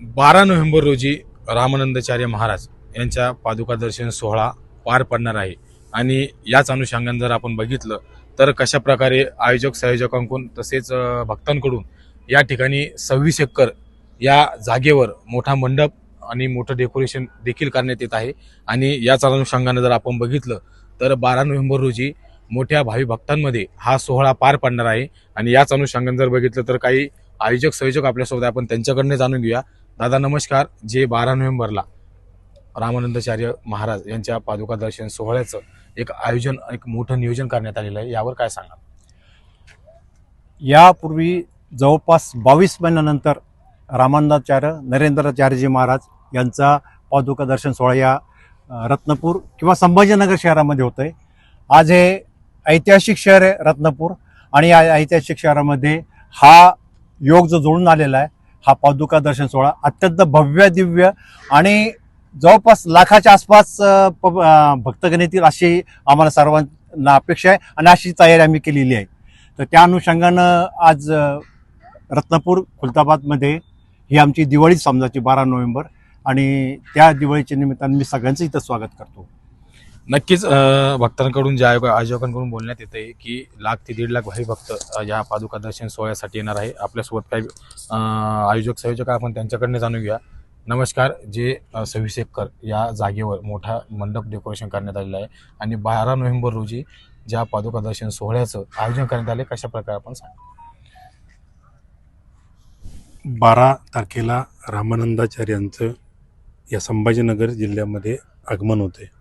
बारा नोव्हेंबर रोजी रामानंदाचार्य महाराज यांच्या पादुका दर्शन सोहळा पार पडणार आहे. आणि याच अनुषंगाने जर आपण बघितलं तर कशा प्रकारे आयोजक संयोजकांकडून तसेच भक्तांकडून या ठिकाणी सव्वीस एकर या जागेवर मोठा मंडप आणि मोठं डेकोरेशन देखील करण्यात येत आहे. आणि याच अनुषंगाने जर आपण बघितलं तर बारा नोव्हेंबर रोजी मोठ्या भावी भक्तांमध्ये हा सोहळा पार पडणार आहे. आणि याच अनुषंगाने जर बघितलं तर काही आयोजक संयोजक आपल्यासोबत आहे. आपण त्यांच्याकडनं जाणून घेऊया. दादा नमस्कार. जे बारा नोव्हेंबरला रामानंदाचार्य महाराज यांच्या पादुका दर्शन सोहळ्याचं एक आयोजन एक मोठं नियोजन करण्यात आलेलं आहे. यावर काय सांगा यापूर्वी जवळपास बावीस महिन्यानंतर रामानंदाचार्य नरेंद्राचार्यजी महाराज यांचा पादुका दर्शन सोहळा या रत्नपूर किंवा संभाजीनगर शहरामध्ये होतं आहे आज हे ऐतिहासिक शहर आहे रत्नपूर आणि या ऐतिहासिक शहरामध्ये हा योग जो जुळून आलेला आहे हा पादुका दर्शन सोहळा अत्यंत भव्य दिव्य आणि जवळपास लाखाच्या आसपास प- भक्तगण येतील अशी आम्हाला सर्वांना अपेक्षा आहे आणि अशी तयारी आम्ही केलेली आहे. तर त्या अनुषंगानं आज रत्नपूर रत्नापूर खुलताबादमध्ये ही आमची दिवाळी समजायची बारा नोव्हेंबर आणि त्या दिवाळीच्या निमित्तानं मी सगळ्यांचं इथं स्वागत करतो. नक्कीच अं, भक्तांकडून ज्या आयोग- आयोजकांकडून बोलण्यात येत आहे की लाख ते दीड लाख भाई भक्त अं, या पादुका दर्शन सोहळ्यासाठी येणार आहे. आपल्यासोबत काही अं, आयोजक संयोजक आहे, आपण त्यांच्याकडनं जाणून घेऊया. नमस्कार जे अं, सव्वीस एकर या जागेवर मोठा मंडप डेकोरेशन करण्यात आलेलं आहे. आणि बारा नोव्हेंबर रोजी ज्या पादुका दर्शन सोहळ्याचं आयोजन करण्यात आले कशा प्रकारे आपण सांगा? बारा तारखेला रामानंदाचार्यांचं या संभाजीनगर जिल्ह्यामध्ये आगमन होते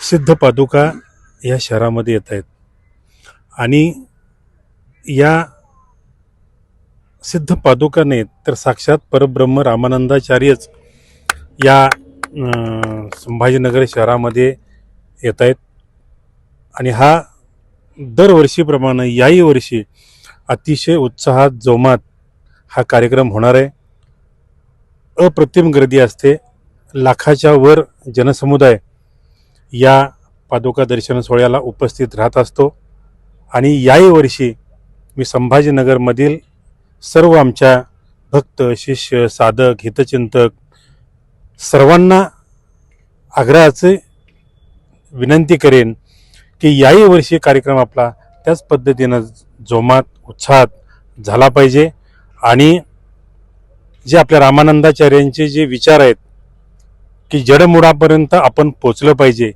सिद्ध पादुका या शहरामध्ये येत आहेत. आणि या सिद्ध पादुका नाहीत तर साक्षात परब्रह्म रामानंदाचार्यच या संभाजीनगर शहरामध्ये येत आहेत. आणि हा दरवर्षीप्रमाणे याही वर्षी अतिशय उत्साहात जोमात हा कार्यक्रम होणार आहे. अप्रतिम गर्दी असते. लाखाच्या वर जनसमुदाय या पादुका दर्शन सोहळ्याला उपस्थित राहत असतो. आणि याही वर्षी मी संभाजीनगरमधील सर्व आमच्या भक्त शिष्य साधक हितचिंतक सर्वांना आग्रहाचे विनंती करेन की याही वर्षी कार्यक्रम आपला त्याच पद्धतीनं जोमात उत्साहात झाला पाहिजे. आणि जे आपल्या रामानंदाचार्यांचे जे विचार आहेत की जडमुळापर्यंत आपण पोचलं पाहिजे.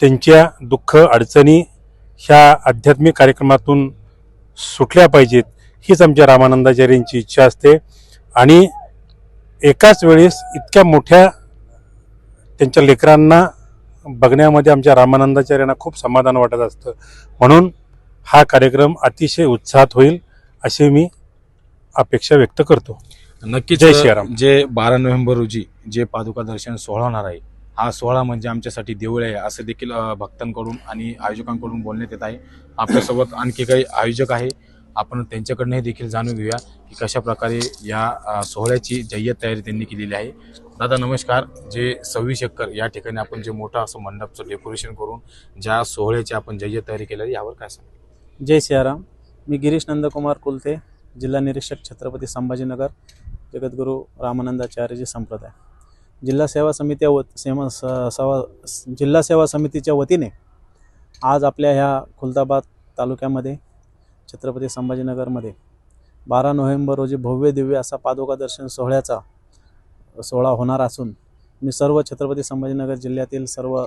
त्यांच्या दुःख अडचणी ह्या आध्यात्मिक कार्यक्रमातून सुटल्या पाहिजेत. हीच आमच्या रामानंदाचार्यांची इच्छा असते. आणि एकाच वेळेस इतक्या मोठ्या त्यांच्या लेकरांना बघण्यामध्ये आमच्या रामानंदाचार्यांना खूप समाधान वाटत असतं. म्हणून हा कार्यक्रम अतिशय उत्साहात होईल असे मी अपेक्षा व्यक्त करतो. नक्कीच जय श्रीराम. जे बारा नोव्हेंबर रोजी जे पादुका दर्शन सोहळा होणार आहे हा सोहळा म्हणजे आमच्यासाठी देऊळ आहे असं देखील भक्तांकडून आणि आयोजकांकडून बोलण्यात येत आहे. आपल्यासोबत आणखी काही आयोजक आहे आपण त्यांच्याकडनंही देखील जाणून घेऊया की कशा प्रकारे या सोहळ्याची जय्यत तयारी त्यांनी केलेली आहे. दादा नमस्कार. जे सव्वीस एकर या ठिकाणी आपण जे मोठं असं मंडपचं डेकोरेशन करून ज्या सोहळ्याची आपण जय्यत तयारी केली आहे यावर काय सांगा जय सियाराम मी गिरीश नंदकुमार कुलते. जिल्हा निरीक्षक छत्रपती संभाजीनगर जगद्गुरू रामानंदाचार्यजी संप्रदाय. जिल्हा सेवा समित्या व सेवा स सवा जिल्हा सेवा समितीच्या वतीने आज आपल्या ह्या खुलताबाद तालुक्यामध्ये छत्रपती संभाजीनगरमध्ये बारा नोव्हेंबर रोजी भव्य दिव्य असा पादुका दर्शन सोहळ्याचा सोहळा होणार असून मी सर्व छत्रपती संभाजीनगर जिल्ह्यातील सर्व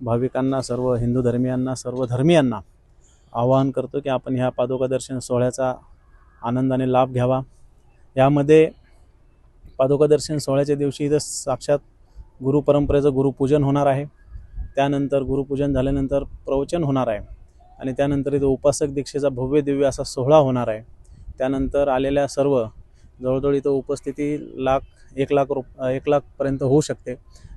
भाविकांना सर्व हिंदू धर्मियांना सर्व धर्मियांना आवाहन करतो की आपण ह्या पादुका दर्शन सोहळ्याचा आनंदाने लाभ घ्यावा. यामध्ये पादुका दर्शन सोहळ्याच्या दिवशी इथं साक्षात गुरुपरंपरेचं गुरुपूजन होणार आहे. त्यानंतर गुरुपूजन झाल्यानंतर प्रवचन होणार आहे. आणि त्यानंतर इथं उपासक दीक्षेचा भव्य दिव्य असा सोहळा होणार आहे. त्यानंतर आलेल्या सर्व जवळजवळ इथं उपस्थिती लाख एक लाख रुप एक लाखपर्यंत होऊ शकते.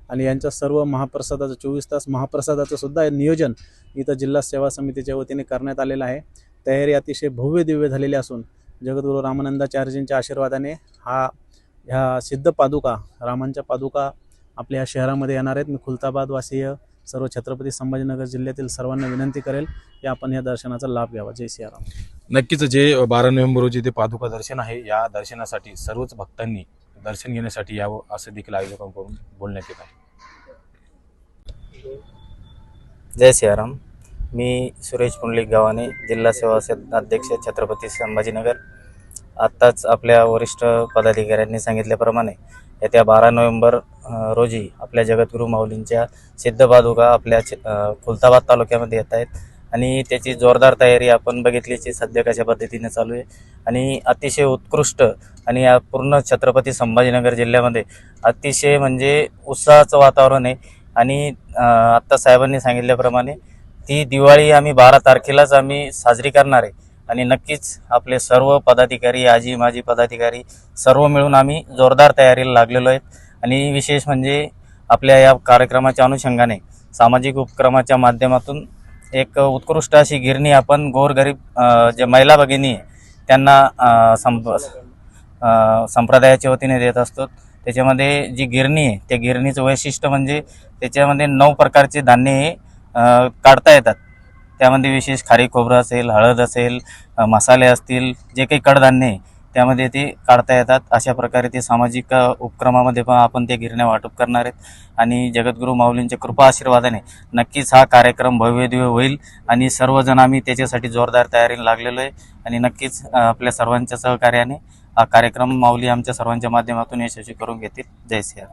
आणि यांच्या सर्व महाप्रसादाचं चोवीस तास महाप्रसादाचं सुद्धा नियोजन इथं जिल्हा सेवा समितीच्या वतीने करण्यात आलेलं आहे. तयारी अतिशय भव्य दिव्य झालेली असून जगद्गुरू रामानंदाचार्यजींच्या आशीर्वादाने हा ह्या सिद्ध पादुका रामांच्या पादुका आपल्या या शहरामध्ये येणार आहेत. मी खुलताबाद वासीय सर्व छत्रपती संभाजीनगर जिल्ह्यातील सर्वांना विनंती करेल की आपण या दर्शनाचा लाभ घ्यावा. जय सियाराम. नक्कीच जे बारा नोव्हेंबर रोजी ते पादुका दर्शन आहे या दर्शनासाठी सर्वच भक्तांनी दर्शन घेण्यासाठी यावं असं देखील आयोजकांकडून बोलण्यात येत आहे. जय सियाराम. मी सुरेश पुंडलिक गावाने जिल्हा सेवा अध्यक्ष छत्रपती संभाजीनगर. आत्ताच आपल्या वरिष्ठ पदाधिकाऱ्यांनी सांगितल्याप्रमाणे येत्या बारा नोव्हेंबर रोजी आपल्या जगद्गुरू माऊलींच्या सिद्धपादुका आपल्या छ- खुलताबाद तालुक्यामध्ये येत आहेत आणि त्याची जोरदार तयारी आपण बघितलीची सध्या कशा पद्धतीने चालू आहे. आणि अतिशय उत्कृष्ट आणि या पूर्ण छत्रपती संभाजीनगर जिल्ह्यामध्ये अतिशय म्हणजे उत्साहाचं वातावरण आहे. आणि आत्ता साहेबांनी सांगितल्याप्रमाणे ती दिवाळी आम्ही बारा तारखेलाच आम्ही साजरी करणार आहे. आणि नक्कीच आपले सर्व पदाधिकारी आजी माजी पदाधिकारी सर्व मिळून आम्ही जोरदार तयारीला लागलेलो आहेत. आणि विशेष म्हणजे आपल्या या कार्यक्रमाच्या अनुषंगाने सामाजिक उपक्रमाच्या माध्यमातून एक उत्कृष्ट अशी गिरणी आपण गोरगरीब जे महिला भगिनी आहे त्यांना संप संप्रदायाच्या वतीने देत असतो. त्याच्यामध्ये जी गिरणी आहे त्या गिरणीचं वैशिष्ट्य म्हणजे त्याच्यामध्ये नऊ प्रकारचे धान्य हे काढता येतात. त्यामध्ये विशेष खारी खोबरं असेल हळद असेल मसाले असतील जे काही कडधान्य आहे त्यामध्ये ते काढता येतात. अशा प्रकारे ते सामाजिक उपक्रमामध्ये पण आपण त्या गिरण्या वाटप करणार आहेत. आणि जगद्गुरू माऊलींच्या कृपा आशीर्वादाने नक्कीच हा कार्यक्रम भव्यदिव्य होईल आणि सर्वजण आम्ही त्याच्यासाठी जोरदार तयारीला लागलेलो आहे. आणि नक्कीच आपल्या सर्वांच्या सहकार्याने हा कार्यक्रम माऊली आमच्या सर्वांच्या माध्यमातून यशस्वी करून घेतील. जय सिया